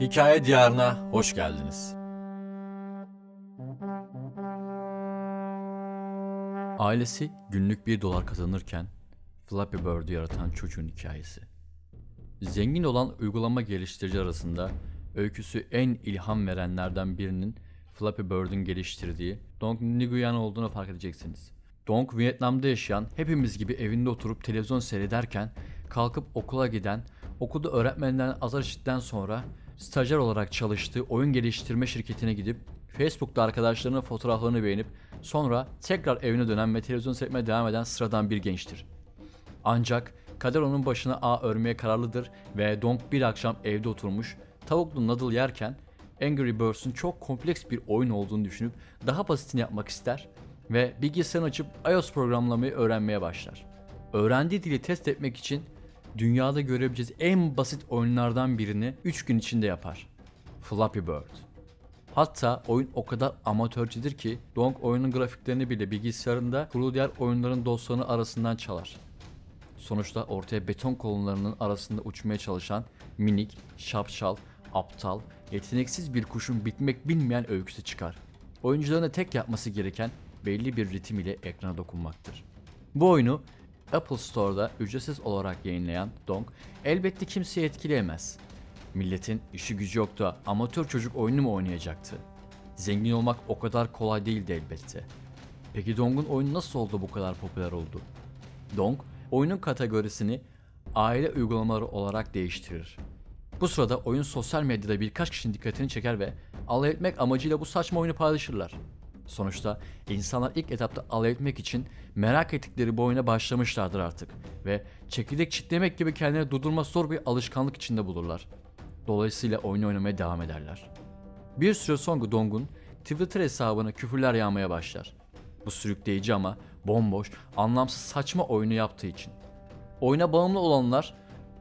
Hikaye diyarına hoş geldiniz. Ailesi günlük 1 dolar kazanırken Flappy Bird'ü yaratan çocuğun hikayesi. Zengin olan uygulama geliştirici arasında öyküsü en ilham verenlerden birinin Flappy Bird'ün geliştirdiği Dong Nguyen olduğunu fark edeceksiniz. Dong Vietnam'da yaşayan hepimiz gibi evinde oturup televizyon seyrederken kalkıp okula giden, okulda öğretmeninden azar işitten sonra stajyer olarak çalıştığı oyun geliştirme şirketine gidip Facebook'ta arkadaşlarının fotoğraflarını beğenip sonra tekrar evine dönen ve televizyon seyretmeye devam eden sıradan bir gençtir. Ancak kader onun başına ağ örmeye kararlıdır ve Dong bir akşam evde oturmuş tavuklu noodle yerken Angry Birds'ün çok kompleks bir oyun olduğunu düşünüp daha basitini yapmak ister ve bilgisayarını açıp iOS programlamayı öğrenmeye başlar. Öğrendiği dili test etmek için dünyada görebileceğiz en basit oyunlardan birini 3 gün içinde yapar. Flappy Bird. Hatta oyun o kadar amatörcedir ki Dong oyunun grafiklerini bile bilgisayarında kurulu diğer oyunların dosyalarını arasından çalar. Sonuçta ortaya beton kolonlarının arasında uçmaya çalışan minik, şapşal, aptal, yeteneksiz bir kuşun bitmek bilmeyen öyküsü çıkar. Oyuncuların tek yapması gereken belli bir ritim ile ekrana dokunmaktır. Bu oyunu Apple Store'da ücretsiz olarak yayınlayan Dong elbette kimseyi etkileyemez. Milletin işi gücü yok da amatör çocuk oyunu mu oynayacaktı? Zengin olmak o kadar kolay değildi elbette. Peki Dong'un oyunu nasıl oldu bu kadar popüler oldu? Dong, oyunun kategorisini aile uygulamaları olarak değiştirir. Bu sırada oyun sosyal medyada birkaç kişinin dikkatini çeker ve alay etmek amacıyla bu saçma oyunu paylaşırlar. Sonuçta insanlar ilk etapta alay etmek için merak ettikleri bu oyuna başlamışlardır artık ve çekirdek çitlemek gibi kendileri durdurması zor bir alışkanlık içinde bulurlar. Dolayısıyla oyunu oynamaya devam ederler. Bir süre sonra Dong'un Twitter hesabına küfürler yağmaya başlar. Bu sürükleyici ama bomboş, anlamsız saçma oyunu yaptığı için. Oyuna bağımlı olanlar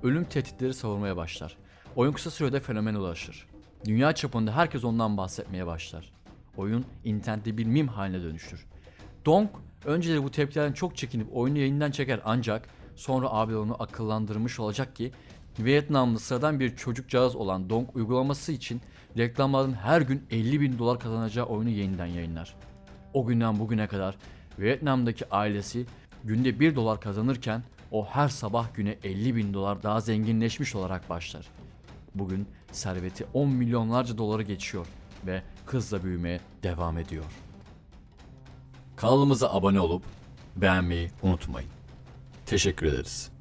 ölüm tehditleri savurmaya başlar. Oyun kısa sürede fenomen ulaşır. Dünya çapında herkes ondan bahsetmeye başlar. Oyun internette bir mim haline dönüşür. Dong önceleri bu tepkilerden çok çekinip oyunu yayından çeker ancak sonra abi onu akıllandırmış olacak ki Vietnamlı sıradan bir çocukcağız olan Dong uygulaması için reklamların her gün 50 bin dolar kazanacağı oyunu yeniden yayınlar. O günden bugüne kadar Vietnam'daki ailesi günde 1 dolar kazanırken o her sabah güne 50 bin dolar daha zenginleşmiş olarak başlar. Bugün serveti 10 milyonlarca doları geçiyor ve hızla büyümeye devam ediyor. Kanalımıza abone olup beğenmeyi unutmayın. Teşekkür ederiz.